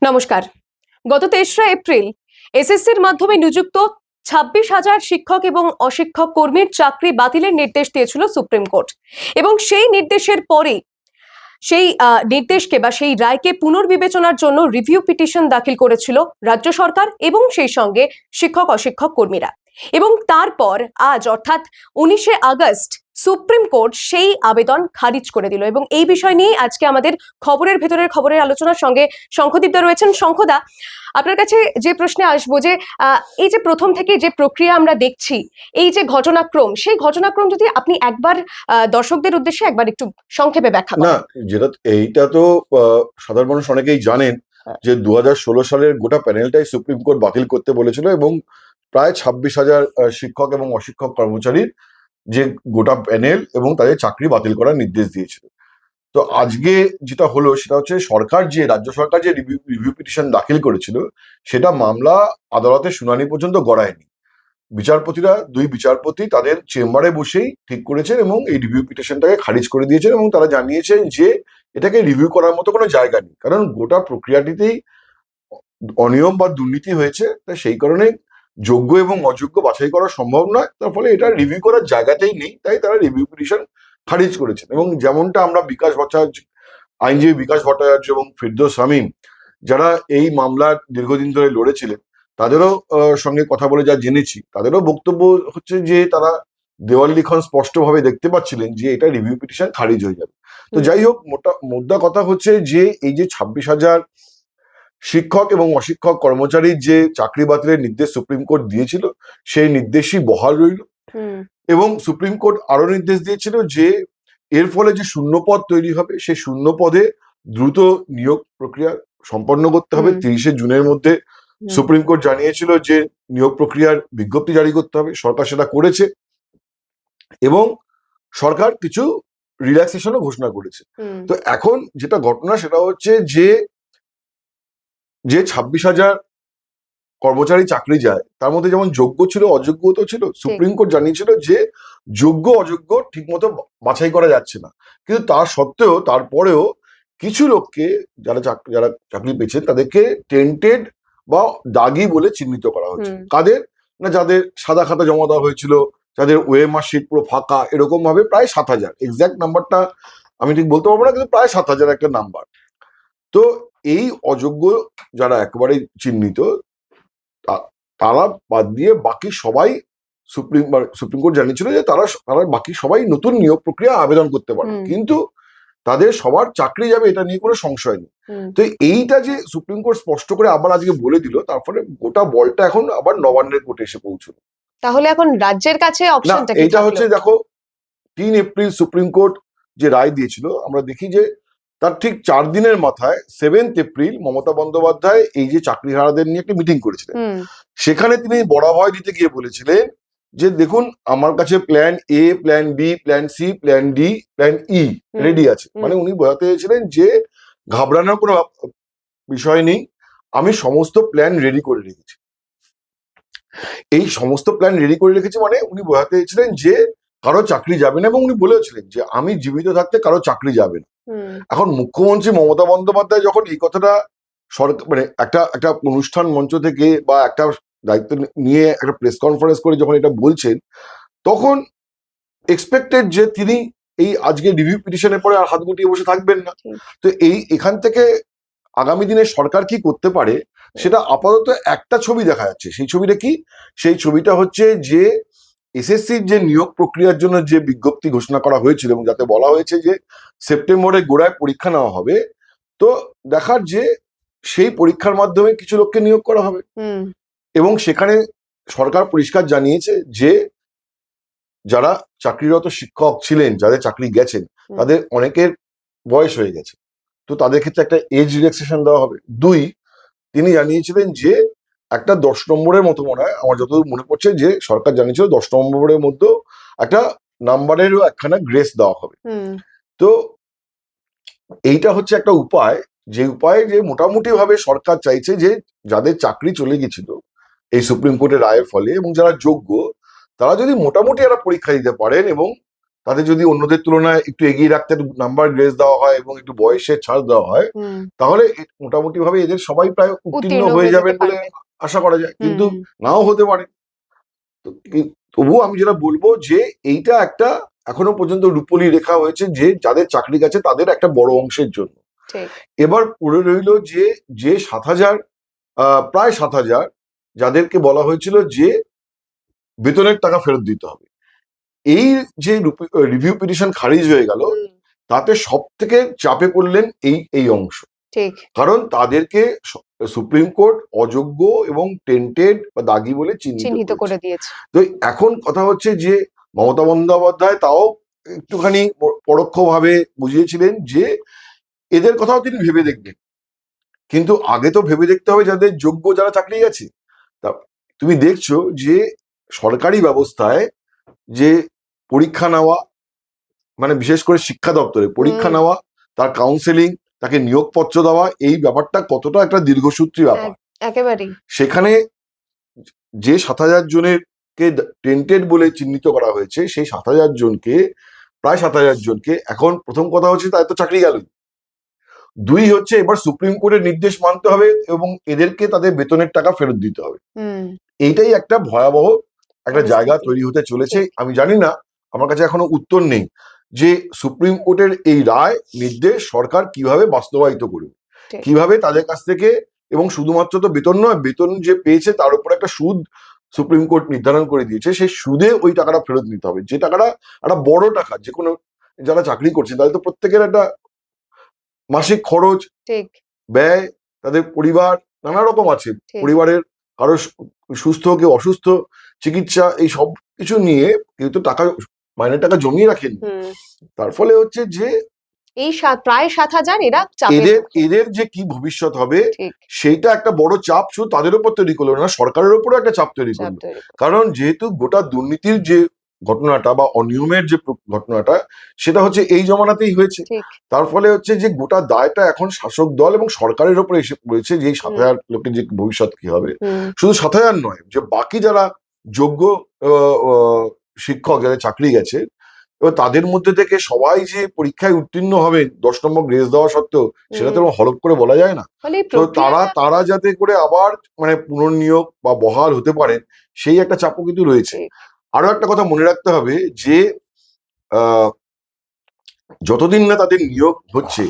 নমস্কার। গত তেসরা এপ্রিল এসএসসির মাধ্যমে নিযুক্ত ছাব্বিশ হাজার শিক্ষক এবং অশিক্ষক কর্মীর চাকরি বাতিলের নির্দেশ দিয়েছিল সুপ্রিম কোর্ট। এবং সেই নির্দেশের পরে সেই নির্দেশকে বা সেই রায়কে পুনর্বিবেচনার জন্য রিভিউ পিটিশন দাখিল করেছিল রাজ্য সরকার এবং সেই সঙ্গে শিক্ষক অশিক্ষক কর্মীরা। এবং তারপর আজ অর্থাৎ উনিশে আগস্ট সুপ্রিম কোর্ট সেই আবেদন খারিজ করে দিল এবং এই বিষয় নিয়ে আজকে আমাদের খবরের ভেতরের খবরের আলোচনার সঙ্গে শঙ্খদীপদা রয়েছেন শঙ্খদা আপনার কাছে যে প্রশ্নে আসব যে এই যে প্রথম থেকে যে প্রক্রিয়া আমরা দেখছি এই যে ঘটনাক্রম সেই ঘটনাক্রম যদি আপনি একবার দর্শকদের উদ্দেশ্যে একবার একটু সংক্ষেপে ব্যাখ্যা না যেটা এইটা তো সাধারণ মানুষ অনেকেই জানেন হ্যাঁ। যে দু হাজার ষোলো সালের গোটা প্যানেলটাই সুপ্রিম কোর্ট বাতিল করতে বলেছিল এবং প্রায় ছাব্বিশ হাজার শিক্ষক এবং অশিক্ষক কর্মচারীর যে গোটা প্যানেল এবং তাদের চাকরি বাতিল করার নির্দেশ দিয়েছিল। তো আজকে যেটা হলো সেটা হচ্ছে সরকার যে, রাজ্য সরকার যে রিভিউ পিটিশন দাখিল করেছিল, সেটা মামলা আদালতে শুনানি পর্যন্ত গড়ায়নি। বিচারপতিরা, দুই বিচারপতি তাদের চেম্বারে বসেই ঠিক করেছেন এবং এই রিভিউ পিটিশনটাকে খারিজ করে দিয়েছেন এবং তারা জানিয়েছেন যে, এটাকে রিভিউ করার মতো কোনো জায়গা নেই। কারণ গোটা প্রক্রিয়াটিতেই অনিয়ম বা দুর্নীতি হয়েছে তাই সেই কারণে যোগ্য এবং অযোগ্য বাছাই করা সম্ভব নয়। তার ফলে এটা রিভিউ করার জায়গাতেই নেই তাই তারা রিভিউ পিটিশন খারিজ করেছেন। এবং যেমনটা আমরা বিকাশ ভট্টাচার্য আইনজীবী বিকাশ ভট্টাচার্য এবং ফিরদৌস শামীম যারা এই মামলার দীর্ঘদিন ধরে লড়েছিলেন তাদেরও সঙ্গে কথা বলে যা জেনেছি তাদেরও বক্তব্য হচ্ছে যে তারা দেওয়াল লিখন স্পষ্টভাবে দেখতে পাচ্ছিলেন যে এটা রিভিউ পিটিশন খারিজ হয়ে যাবে। তো যাই হোক মোটা মোদ্দা কথা হচ্ছে যে এই যে ছাব্বিশ হাজার শিক্ষক এবং অশিক্ষক কর্মচারীর যে চাকরি বাতিলের নির্দেশ সুপ্রিম কোর্ট দিয়েছিল সেই নির্দেশই বহাল রইল। এবং সুপ্রিম কোর্ট আরও নির্দেশ দিয়েছিল যে এর ফলে যে শূন্য পদ তৈরি হবে সেই শূন্য পদে দ্রুত নিয়োগ প্রক্রিয়া সম্পন্ন করতে হবে। তিরিশে জুনের মধ্যে সুপ্রিম কোর্ট জানিয়েছিল যে নিয়োগ প্রক্রিয়ার বিজ্ঞপ্তি জারি করতে হবে। সরকার সেটা করেছে এবং সরকার কিছু রিল্যাক্সেশনও ঘোষণা করেছে। তো এখন যেটা ঘটনা সেটা হচ্ছে যে যে ছাব্বিশ হাজার কর্মচারী চাকরি যায় তার মধ্যে যেমন যোগ্য ছিল অযোগ্য তো ছিল সুপ্রিম কোর্ট জানিয়েছিল যে যোগ্য অযোগ্য ঠিকমতো বাছাই করা যাচ্ছে না। কিন্তু তার সত্ত্বেও তারপরেও কিছু লোককে যারা চাকরি যারা চাকরি পেয়েছেন তাদেরকে টেন্টেড বা দাগি বলে চিহ্নিত করা হয়েছে। কাদের? না যাদের সাদা খাতা জমা দেওয়া হয়েছিল যাদের ওয়েমার শিট পুরো ফাঁকা এরকম ভাবে প্রায় সাত হাজার। এক্সাক্ট নাম্বারটা আমি ঠিক বলতে পারব না কিন্তু প্রায় সাত হাজার একটা নাম্বার তো এই অযোগ্য যারা একেবারে চিহ্নিত তারা বাদ দিয়ে বাকি সবাই সুপ্রিম সুপ্রিম কোর্ট জানিয়েছিল যে তারা তারা বাকি সবাই নতুন নিয়োগ প্রক্রিয়া আবেদন করতে পারে কিন্তু তাদের সবার চাকরি যাবে এটা নিয়ে কোনো সংশয় নেই। তো এইটা যে সুপ্রিম কোর্ট স্পষ্ট করে আবার আজকে বলে দিল তারপরে গোটা বলটা এখন আবার নবান্নের কোর্টে এসে পৌঁছলো। তাহলে এখন রাজ্যের কাছে অপশনটা কি হচ্ছে দেখো তিন এপ্রিল সুপ্রিম কোর্ট যে রায় দিয়েছিল আমরা দেখি যে তার ঠিক চার দিনের মাথায় সেভেন্থ এপ্রিল মমতা বন্দ্যোপাধ্যায় এই যে চাকরিহারাদের নিয়ে একটা মিটিং করেছিলেন। সেখানে তিনি বড়াভয় দিতে গিয়ে বলেছিলেন যে দেখুন আমার কাছে plan A plan B plan C plan D plan E ready আছে। মানে উনি বোঝাতে চেয়েছিলেন যে ঘাবড়ানোর কোনো বিষয় নেই। আমি সমস্ত প্ল্যান রেডি করে রেখেছি। এই সমস্ত প্ল্যান রেডি করে রেখেছি মানে উনি বোঝাতে চেয়েছিলেন যে কারও চাকরি যাবে না এবং উনি বলেছিলেন যে আমি জীবিত থাকতে কারও চাকরি যাবে না। এখন মুখ্যমন্ত্রী মমতা বন্দ্যোপাধ্যায় যখন এই কথাটা সরকার মানে একটা একটা অনুষ্ঠান মঞ্চ থেকে বা একটা দায়িত্ব নিয়ে একটা প্রেস কনফারেন্স করে যখন এটা বলছেন তখন এক্সপেক্টেড যে তিনি এই আজকে রিভিউ পিটিশনের পরে আর হাত গুটিয়ে বসে থাকবেন না। তো এই এখান থেকে আগামী দিনে সরকার কি করতে পারে সেটা আপাতত একটা ছবি দেখা যাচ্ছে। সেই ছবিটা কি? সেই ছবিটা হচ্ছে যে এসএসসির যে নিয়োগ প্রক্রিয়ার জন্য যে বিজ্ঞপ্তি ঘোষণা করা হয়েছিল এবং যাতে বলা হয়েছে যে সেপ্টেম্বরে গোড়ায় পরীক্ষা নেওয়া হবে তো দেখার যে সেই পরীক্ষার মাধ্যমে কিছু লোককে নিয়োগ করা হবে। হুম, এবং সেখানে সরকার পরিষ্কার জানিয়েছে যে যারা চাকরিরত শিক্ষক ছিলেন যাদের চাকরি গেছেন তাদের অনেকের বয়স হয়ে গেছে। তো তাদের ক্ষেত্রে একটা এজ রিল্যাক্সেশন দেওয়া হবে। দুই তিনি জানিয়েছিলেন যে একটা দশ নম্বরের মতো মনে হয়। আমার যতদূর মনে পড়ছে যে সরকার জানিয়েছিল দশ নম্বরের মধ্যে একটা নাম্বারেরও একখানা গ্রেস দেওয়া হবে। তো এইটা হচ্ছে একটা উপায়। যে উপায়ে যে মোটামুটি ভাবে সরকার চাইছে যে যাদের চাকরি চলে গেছিল এই সুপ্রিম কোর্টের রায়ের ফলে এবং যারা যোগ্য তারা যদি মোটামুটি একটা পরীক্ষা দিতে পারেন এবং তাদের যদি অন্যদের তুলনায় একটু এগিয়ে রাখতে নাম্বার গ্রেস দেওয়া হয় এবং একটু বয়সের ছাড় দেওয়া হয় তাহলে মোটামুটি ভাবে এদের সবাই প্রায় উত্তীর্ণ হয়ে যাবেন বলে আশা করা যায়। কিন্তু নাও হতে পারে। তবুও আমি যেটা বলব যে এইটা একটা এখনও পর্যন্ত রূপলি রেখা হয়েছে যে যাদের চাকরি গেছে তাদের একটা বড় অংশের জন্য। এবার পড়ে রইল যে যে সাত হাজার আহ, প্রায় সাত হাজার যাদেরকে বলা হয়েছিল যে বেতনের টাকা ফেরত দিতে হবে। এই যে রিভিউ পিটিশন খারিজ হয়ে গেল তাতে সব থেকে চাপে পড়লেন এই এই অংশ। ঠিক। কারণ তাদেরকে সুপ্রিম কোর্ট অযোগ্য এবং টেন্টেড বা দাগি বলে চিহ্নিত করে দিয়েছে। তো এখন কথা হচ্ছে যে মমতা বন্দ্যোপাধ্যায় তাও একটুখানি পরোক্ষভাবে বুঝিয়েছিলেন যে এদের কথাও তিনি ভেবে দেখবেন। কিন্তু আগে তো ভেবে দেখতে হবে যাদের যোগ্য যারা চাকরি গেছে তা তুমি দেখছ যে সরকারি ব্যবস্থায় যে পরীক্ষা নেওয়া মানে বিশেষ করে শিক্ষা দপ্তরে পরীক্ষা নেওয়া তার কাউন্সেলিং তাকে নিয়োগপত্র দেওয়া এই ব্যাপারটা কতটা একটা দীর্ঘসূত্রী ব্যাপার। একেবারেই। সেখানে যে সাত হাজার জনের কে টেন্টেড বলে চিহ্নিত করা হয়েছে সেই সাত হাজার জনকে প্রায় সাত হাজার জনকে এখন প্রথম কথা হচ্ছে তাই তো চাকরি গেল দুই হচ্ছে এবার সুপ্রিম কোর্টের নির্দেশ মানতে হবে এবং এদেরকে তাদের বেতনের টাকা ফেরত দিতে হবে। এইটাই একটা ভয়াবহ একটা জায়গা তৈরি হতে চলেছে। আমি জানি না আমার কাছে এখনও উত্তর নেই যে সুপ্রিম কোর্টের এই রায় নির্দেশ সরকার কীভাবে বাস্তবায়িত করবে। কীভাবে তাদের কাছ থেকে এবং শুধুমাত্র তো বেতন নয় বেতন যে পেয়েছে তার উপর একটা সুদ সুপ্রিম কোর্ট নির্ধারণ করে দিয়েছে সেই সুদে ওই টাকাটা ফেরত নিতে হবে। যে টাকাটা একটা বড় টাকা যে কোনো যারা চাকরি করছে তাদের তো প্রত্যেকের একটা মাসিক খরচ ব্যয় তাদের পরিবার নানা রকম আছে। পরিবারের কারও সুস্থ কেউ অসুস্থ চিকিৎসা এই সব কিছু নিয়ে কেউ তো টাকা মাইনের টাকা জমিয়ে রাখেন তার ফলে হচ্ছে যে এই প্রায় সাত হাজার এরা এদের এদের যে কি ভবিষ্যৎ হবে সেইটা একটা বড় চাপ শুধু তাদের উপর তৈরি করল না সরকারের উপরও একটা চাপ তৈরি করল। কারণ যেহেতু গোটা দুর্নীতির যে ঘটনাটা বা অনিয়মের যে ঘটনাটা সেটা হচ্ছে এই জমানাতেই হয়েছে। তার ফলে হচ্ছে যে গোটা দায়টা এখন শাসক দল এবং সরকারের উপরে এসে পড়েছে যে এই সাত হাজার লোকের যে ভবিষ্যৎ কি হবে। শুধু সাত হাজার নয় যে বাকি যারা যোগ্য শিক্ষক যাদের চাকরি গেছে এবার তাদের মধ্যে থেকে সবাই যে পরীক্ষায় উত্তীর্ণ হবেন দশ নম্বর গ্রেস দেওয়া সত্ত্বেও সেটা তো। হলপ করে বলা যায় না। তো তারা তারা যাতে করে আবার মানে পুনর্নিয়োগ বা বহাল হতে পারেন সেই একটা চাপও কিন্তু রয়েছে। আরও একটা কথা মনে রাখতে হবে যে আহ, যতদিন না তাদের নিয়োগ হচ্ছে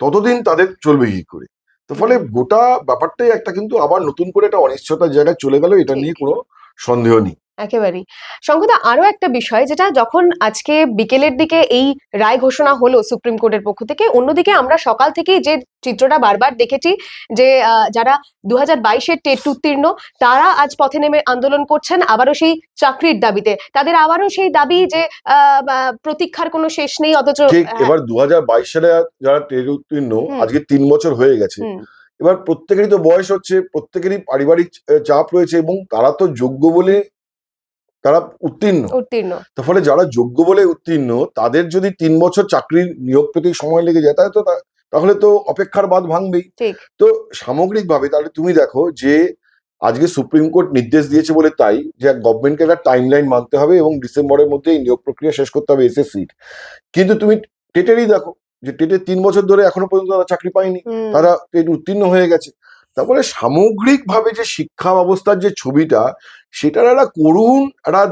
ততদিন তাদের চলবে কি করে? তো ফলে গোটা ব্যাপারটাই একটা কিন্তু আবার নতুন করে একটা অনিশ্চয়তার জায়গায় চলে গেল এটা নিয়ে কোনো সন্দেহ নেই। একেবারেই। সংগতা আরও একটা বিষয় যেটা যখন আজকে বিকেলের দিকে এই রায় ঘোষণা হলো সুপ্রিম কোর্টের পক্ষ থেকে অন্যদিকে আমরা সকাল থেকেই যে চিত্রটা বারবার দেখেছি যে যারা দু হাজার বাইশের টেট উত্তীর্ণ তারা আজ পথে নেমে আন্দোলন করছেন আবারও সেই চাকরির দাবিতে। তাদের আবারও সেই দাবি যে আহ, প্রতীক্ষার কোনো শেষ নেই অথচ হ্যাঁ, এবার দুহাজার বাইশ সালে যারা ট্রেড উত্তীর্ণ আজকে তিন বছর হয়ে গেছে। এবার প্রত্যেকেরই তো বয়স হচ্ছে প্রত্যেকেরই পারিবারিক চাপ রয়েছে এবং তারা তো যোগ্য বলে তারা উত্তীর্ণ। উত্তীর্ণ। তার ফলে যারা যোগ্য বলে উত্তীর্ণ তাদের যদি তিন বছর চাকরির নিয়োগ পেতে সময় লেগে যায় তাহলে তো তাহলে তো অপেক্ষার বাদ ভাঙবেই। তো সামগ্রিকভাবে তাহলে তুমি দেখো যে আজকে সুপ্রিম কোর্ট নির্দেশ দিয়েছে বলে তাই যে গভর্নমেন্টকে একটা টাইম লাইন মানতে হবে এবং ডিসেম্বরের মধ্যে এই নিয়োগ প্রক্রিয়া শেষ করতে হবে এসএসসির। কিন্তু তুমি টেটেরই দেখো যে টেটের তিন বছর ধরে এখনও পর্যন্ত তারা চাকরি পায়নি। তারা টেট উত্তীর্ণ হয়ে গেছে। তারপরে সামগ্রিকভাবে যে শিক্ষা ব্যবস্থার যে ছবিটা সেটার একটা করুণ একটা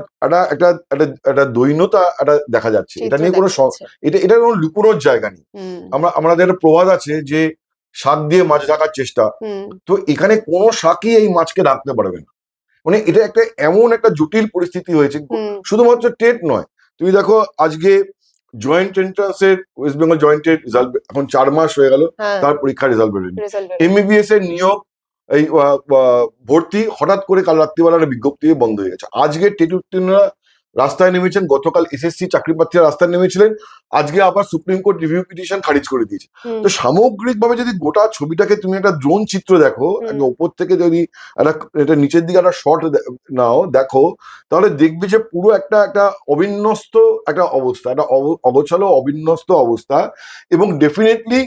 একটা একটা একটা দৈন্যতা একটা দেখা যাচ্ছে। এটা নিয়ে কোনো এটা এটা কোনো লুকোনোর জায়গা নেই। আমরা আমাদের একটা প্রবাদ আছে যে শাক দিয়ে মাছ ঢাকার চেষ্টা। তো এখানে কোনো শাকই এই মাছকে রাখতে পারবে না। মানে এটা একটা এমন একটা জটিল পরিস্থিতি হয়েছে। শুধুমাত্র টেট নয়। তুমি দেখো আজকে জয়েন্ট এন্ট্রান্স এর ওয়েস্ট বেঙ্গল জয়েন্টের রেজাল্ট এখন চার মাস হয়ে গেল হ্যাঁ। তার পরীক্ষার রেজাল্ট বেরোয়নি। এমবিবিএস এর নিয়োগ এই ভর্তি হঠাৎ করে কাল রাত্রিবেলা একটা বিজ্ঞপ্তি বন্ধ হয়ে গেছে। আজকে টেট উত্তীর্ণরা রাস্তায় নেমেছেন গতকাল এসএসসি চাকরি প্রার্থীরা রাস্তায় নেমেছিলেন আজকে আবার সুপ্রিম কোর্ট রিভিউ পিটিশন খারিজ করে দিয়েছে তো সামগ্রিকভাবে যদি গোটা ছবিটাকে তুমি একটা ড্রোন চিত্র দেখো। একটা ওপর থেকে যদি একটা এটা নিচের দিকে একটা শট নাও দেখো তাহলে দেখবে যে পুরো একটা একটা অবিন্যস্ত একটা অবস্থা একটা অগোছালো অবিন্যস্ত অবস্থা এবং ডেফিনেটলি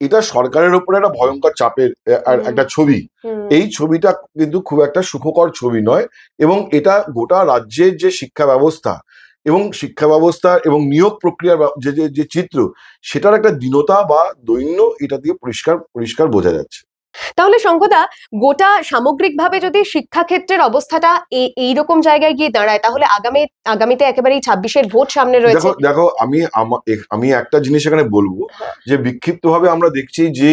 এটা সরকারের উপরে একটা ভয়ঙ্কর চাপের আর একটা ছবি। এই ছবিটা কিন্তু খুব একটা সুখকর ছবি নয় এবং এটা গোটা রাজ্যের যে শিক্ষা ব্যবস্থা এবং শিক্ষা ব্যবস্থা এবং নিয়োগ প্রক্রিয়ার যে যে- যে চিত্র সেটার একটা দীনতা বা দৈন্য এটা দিয়ে পরিষ্কার পরিষ্কার বোঝা যাচ্ছে। তাহলে শঙ্কদা গোটা সামগ্রিকভাবে যদি শিক্ষাক্ষেত্রের অবস্থাটা এই এইরকম জায়গায় গিয়ে দাঁড়ায় তাহলে আগামী আগামীতে একেবারেই ছাব্বিশের ভোট সামনে রয়েছে। দেখো আমি আমি একটা জিনিস এখানে বলব হ্যাঁ। যে বিক্ষিপ্তভাবে আমরা দেখছি যে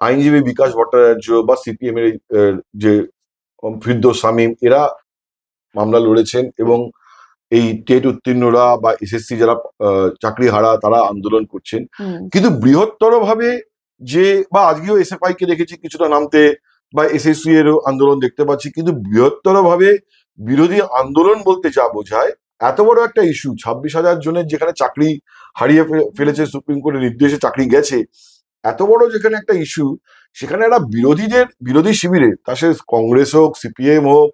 আইনজীবী বিকাশ ভট্টাচার্য বা সিপিএম এর যে ফিরদোস শামীম এরা মামলা লড়েছেন এবং এই টেট উত্তীর্ণরা বা এসএসসি যারা চাকরি হারা তারা আন্দোলন করছেন। কিন্তু বৃহত্তর ভাবে যে বা আজকেও এসএফআই কে দেখেছি কিছুটা নামতে বা এসএসসি এরও আন্দোলন দেখতে পাচ্ছি, কিন্তু বৃহত্তর ভাবে বিরোধী আন্দোলন বলতে যা বোঝায়, এত বড় একটা ইস্যু ছাব্বিশ হাজার জনের যেখানে চাকরি হারিয়ে ফেলেছে সুপ্রিম কোর্টের নির্দেশে চাকরি গেছে, এত বড় যেখানে একটা ইস্যু সেখানে একটা বিরোধীদের, বিরোধী শিবিরে তা সে কংগ্রেস হোক সিপিএম হোক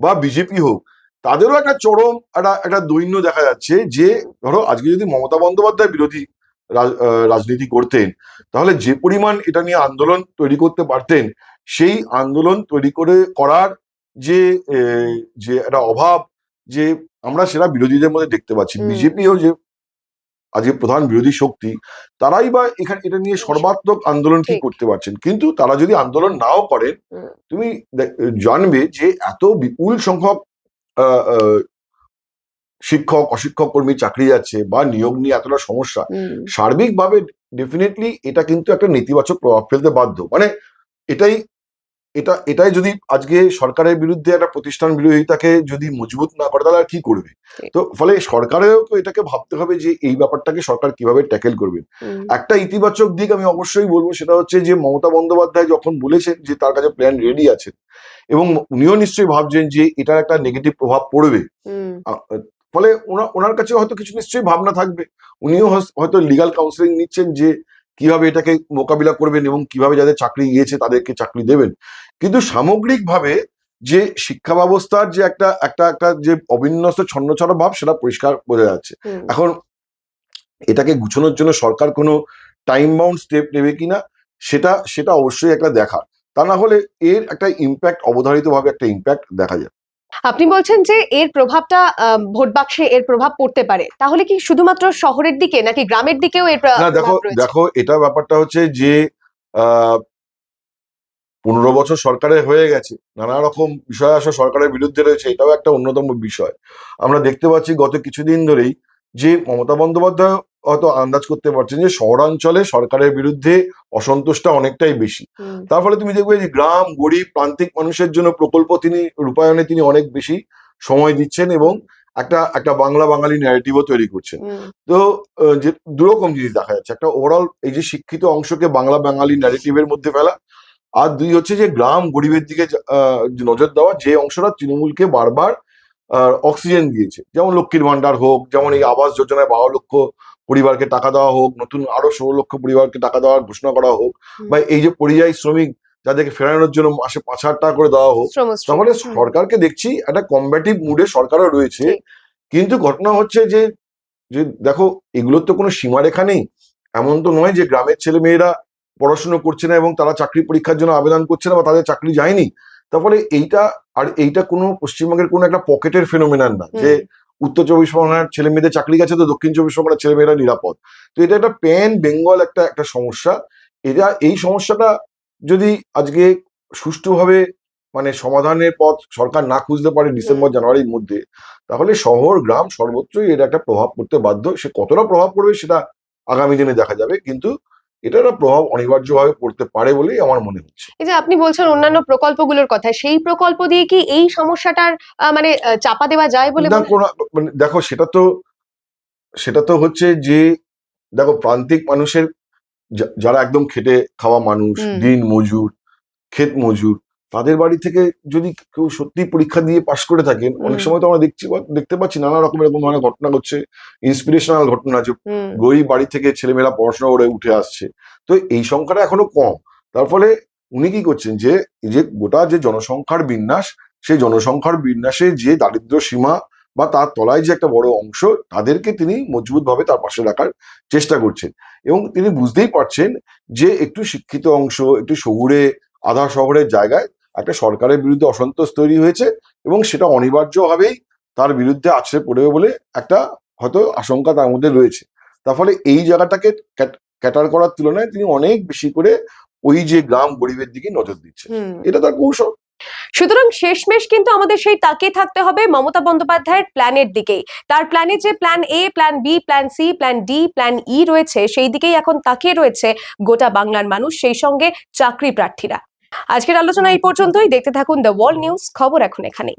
বা বিজেপি হোক, তাদেরও একটা চরম, একটা একটা দৈন্য দেখা যাচ্ছে যে, ধরো আজকে যদি মমতা বন্দ্যোপাধ্যায় বিরোধী রাজনীতি করতেন তাহলে যে পরিমাণ এটা নিয়ে আন্দোলন তৈরি করতে পারতেন সেই আন্দোলন তৈরি করে করার যে যে একটা অভাব যে আমরা সেটা বিরোধীদের মধ্যে দেখতে পাচ্ছি। বিজেপিও যে আজকে প্রধান বিরোধী শক্তি তারাই বা এখানে এটা নিয়ে সর্বাত্মক আন্দোলন কি করতে পারছেন? কিন্তু তারা যদি আন্দোলন নাও করেন তুমি জানবে যে এত বিপুল সংখ্যক শিক্ষক অশিক্ষক কর্মী চাকরি যাচ্ছে বা নিয়োগ নিয়ে এতটা সমস্যা সার্বিকভাবে ডেফিনেটলি এটা কিন্তু একটা নেতিবাচক প্রভাব ফেলতে বাধ্য। মানে এটাই এটা এটাই যদি আজকে সরকারের বিরুদ্ধে একটা প্রতিষ্ঠান বিরোধিতাকে যদি মজবুত না করে তাহলে আর কি করবে? তো ফলে সরকারেরও তো এটাকে ভাবতে হবে যে এই ব্যাপারটাকে সরকার কীভাবে ট্যাকেল করবে। একটা ইতিবাচক দিক আমি অবশ্যই বলব সেটা হচ্ছে যে মমতা বন্দ্যোপাধ্যায় যখন বলেছেন যে তার কাছে প্ল্যান রেডি আছে এবং উনিও নিশ্চয়ই ভাবছেন যে এটার একটা নেগেটিভ প্রভাব পড়বে। ফলে ওনা- ওনার কাছে হয়তো কিছু নিশ্চয়ই ভাবনা থাকবে। উনিও হয়তো লিগাল কাউন্সিলিং নিচ্ছেন যে কীভাবে এটাকে মোকাবিলা করবেন এবং কীভাবে যাদের চাকরি গিয়েছে তাদেরকে চাকরি দেবেন। কিন্তু সামগ্রিকভাবে যে শিক্ষা ব্যবস্থার যে একটা একটা একটা যে অবিন্যস্ত ছন্নছাড়া ভাব সেটা পরিষ্কার বোঝা যাচ্ছে। এখন এটাকে গুছানোর জন্য সরকার কোনো টাইম বাউন্ড স্টেপ নেবে কিনা সেটা সেটা অবশ্যই একটা দেখার। তা না হলে এর একটা ইম্প্যাক্ট অবধারিতভাবে একটা ইম্প্যাক্ট দেখা যায় আপনি বলছেন যে এর প্রভাবটা ভোট বাক্সে এর প্রভাব পড়তে পারে। তাহলে কি শুধুমাত্র শহরের দিকে নাকি গ্রামের দিকেও এর দেখো দেখো এটা ব্যাপারটা হচ্ছে যে আহ, পনেরো বছর সরকারে হয়ে গেছে। নানা রকম বিষয় আসা সরকারের বিরুদ্ধে রয়েছে এটাও একটা অন্যতম বিষয়। আমরা দেখতে পাচ্ছি গত কিছুদিন ধরেই যে মমতা বন্দ্যোপাধ্যায় হয়তো আন্দাজ করতে পারছেন যে শহরাঞ্চলে সরকারের বিরুদ্ধে অসন্তোষটা অনেকটাই বেশি। তার ফলে তুমি দেখবে যে গ্রাম গরিব প্রান্তিক মানুষের জন্য প্রকল্প তিনি রূপায়ণে তিনি অনেক বেশি সময় দিচ্ছেন এবং একটা একটা বাংলা বাঙালি ন্যারেটিভও তৈরি করছেন। তো যে দুরকম জিনিস দেখা যাচ্ছে একটা ওভারঅল এই যে শিক্ষিত অংশকে বাংলা বাঙালি ন্যারেটিভের মধ্যে ফেলা আর দুই হচ্ছে যে গ্রাম গরিবের দিকে আহ, নজর দেওয়া যে অংশটা তৃণমূলকে বারবার অক্সিজেন দিয়েছে। যেমন লক্ষ্মীর ভান্ডার হোক যেমন এই আবাস যোজনায় বারো লক্ষ পরিবারকে টাকা দেওয়া হোক নতুন আরও ষোলো লক্ষ পরিবারকে টাকা দেওয়ার ঘোষণা করা হোক বা এই যে পরিযায়ী শ্রমিক যাদেরকে ফেরানোর জন্য মাসে পাঁচ হাজার টাকা করে দেওয়া হোক তাহলে সরকারকে দেখছি একটা কম্ব্যাটিভ মুডে সরকারও রয়েছে। কিন্তু ঘটনা হচ্ছে যে যে দেখো এগুলোর তো কোনো সীমারেখা নেই। এমন তো নয় যে গ্রামের ছেলে মেয়েরা পড়াশুনো করছে না এবং তারা চাকরি পরীক্ষার জন্য আবেদন করছে না বা তাদের চাকরি যায়নি। তারপরে এইটা আর এইটা কোনো পশ্চিমবঙ্গের কোনো একটা পকেটের ফেনোমেনান না। যে উত্তর চব্বিশ পরগনার ছেলে মেয়েদের চাকরি গেছে তো দক্ষিণ চব্বিশ পরগনার ছেলে মেয়েরা নিরাপদ। তো এটা একটা প্যান বেঙ্গল একটা একটা সমস্যা। এটা এই সমস্যাটা যদি আজকে সুষ্ঠুভাবে মানে সমাধানের পথ সরকার না খুঁজতে পারে ডিসেম্বর জানুয়ারির মধ্যে তাহলে শহর গ্রাম সর্বত্রই এটা একটা প্রভাব পড়তে বাধ্য। সে কতটা প্রভাব পড়বে সেটা আগামী দিনে দেখা যাবে। কিন্তু এটা একটা প্রভাব অনিবার্যভাবে পড়তে পারে বলেই আমার মনে হচ্ছে এই যে আপনি বলছেন অন্যান্য প্রকল্পগুলোর কথা সেই প্রকল্প দিয়ে কি এই সমস্যাটার মানে চাপা দেওয়া যায় বলে না কোনো মানে দেখো সেটা তো সেটা তো হচ্ছে যে দেখো প্রান্তিক মানুষের যারা একদম খেটে খাওয়া মানুষ। দিন মজুর ক্ষেত মজুর তাদের বাড়ি থেকে যদি কেউ সত্যি পরীক্ষা দিয়ে পাশ করে থাকেন অনেক সময় তো আমরা দেখছি দেখতে পাচ্ছি নানা রকম এরকম ধরনের ঘটনা ঘটছে ইন্সপিরেশনাল ঘটনা যে গরিব বাড়ি থেকে ছেলেমেয়েরা পড়াশোনা করে উঠে আসছে। তো এই সংখ্যাটা এখনও কম। তার ফলে উনি কি করছেন যে যে গোটা যে জনসংখ্যার বিন্যাস সেই জনসংখ্যার বিন্যাসে যে দারিদ্র সীমা বা তার তলায় যে একটা বড় অংশ তাদেরকে তিনি মজবুতভাবে তার পাশে রাখার চেষ্টা করছেন। এবং তিনি বুঝতেই পারছেন যে একটু শিক্ষিত অংশ একটু শহুরে আধা শহরের জায়গায় একটা সরকারের বিরুদ্ধে অসন্তোষ তৈরি হয়েছে এবং সেটা অনিবার্য অনিবার্যভাবেই তার বিরুদ্ধে আছড়ে পড়বে বলে একটা হয়তো আশঙ্কা তার মধ্যে রয়েছে। তার ফলে এই জায়গাটাকে ক্যাটার করার তুলনায় তিনি অনেক বেশি করে ওই যে গ্রাম গরিবের দিকে নজর দিচ্ছে এটা তার কৌশল। সুতরাং শেষমেশ কিন্তু আমাদের সেই তাকিয়ে থাকতে হবে মমতা বন্দ্যোপাধ্যায়ের প্ল্যানের দিকেই। তার প্ল্যানে যে plan A plan B plan C plan D plan E রয়েছে সেই দিকেই এখন তাকিয়ে রয়েছে গোটা বাংলার মানুষ সেই সঙ্গে চাকরি প্রার্থীরা। আজকের আলোচনা এই পর্যন্তই। দেখতে থাকুন দ্য ওয়ার্ল্ড নিউজ খবর এখন এখানেই।